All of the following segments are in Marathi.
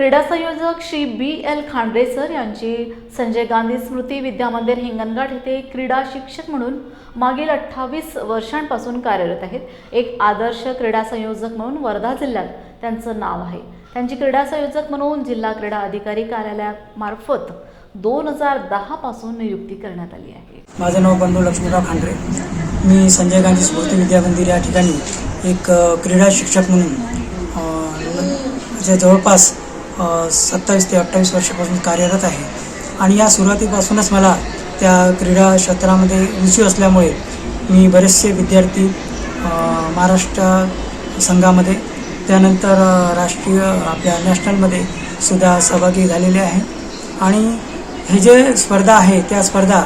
क्रीडा संयोजक Shri B L Khandare sir यांची संजय गांधी स्मृती विद्यामंदिर हिंगणघाट येथे क्रीडा शिक्षक म्हणून मागील अठ्ठावीस वर्षांपासून कार्यरत आहेत. एक आदर्श क्रीडा संयोजक म्हणून वर्धा जिल्ह्यात त्यांचं नाव आहे. त्यांची क्रीडा संयोजक म्हणून जिल्हा क्रीडा अधिकारी कार्यालयामार्फत दोन हजार दहापासून नियुक्ती करण्यात आली आहे. माझं नाव बंधू लक्ष्मीराव खांडरे मी संजय गांधी स्फूर्ती विद्यामंदिर या ठिकाणी एक क्रीडा शिक्षक म्हणून जे म्हणजे जवळपास सत्तावीस ते अठ्ठावीस वर्षापासून कार्यरत आहे. आणि या सुरुवातीपासूनच मला त्या क्रीडा क्षेत्रामध्ये रुची असल्यामुळे मी बरेचसे विद्यार्थी महाराष्ट्र संघामध्ये त्यानंतर राष्ट्रीय आपल्या नॅशनलमध्ये सुद्धा सहभागी झालेले आहे. आणि हे जे स्पर्धा आहे त्या स्पर्धा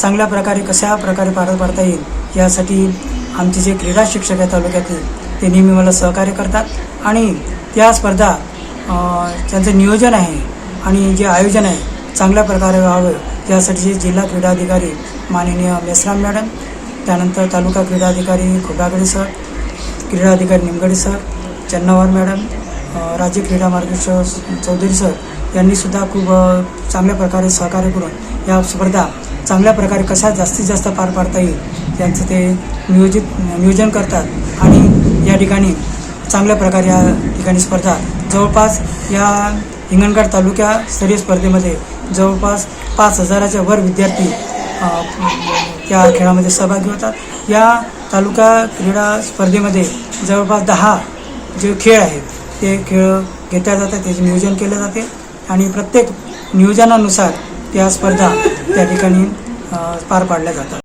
चांगल्या प्रकारे कशा प्रकारे पार पाडता येईल यासाठी आमचे जे क्रीडा शिक्षक आहे तालुक्यातील ते नेहमी मला सहकार्य करतात. आणि त्या स्पर्धा त्यांचं नियोजन आहे आणि जे आयोजन आहे चांगल्या प्रकारे व्हावं यासाठी जिल्हा क्रीडाधिकारी माननीय मेसराम मॅडम त्यानंतर तालुका क्रीडाधिकारी खोटागडे सर क्रीडाधिकारी निमगडे सर चन्नावर मॅडम राज्य क्रीडा मार्गदर्शक चौधरी सर यांनीसुद्धा खूप चांगल्या प्रकारे सहकार्य करून या स्पर्धा चांगल्या प्रकारे कशा जास्तीत जास्त पार पाडता येईल यांचं ते नियोजित नियोजन करतात आणि या ठिकाणी चांगल्या प्रकारे या ठिकाणी स्पर्धा जवळपास या हिंगणघाट तालुक्या स्तरीय स्पर्धेमध्ये जवळपास पाच हजाराच्या वर विद्यार्थी त्या खेळामध्ये सहभागी होतात. या तालुका क्रीडा स्पर्धेमध्ये जवळपास दहा जे खेळ आहेत ते खेळ घेतल्या जातात त्याचे नियोजन केले जाते. आणि प्रत्येक नियोजनानुसार त्या स्पर्धा त्या ठिकाणी पार पाडल्या जातात.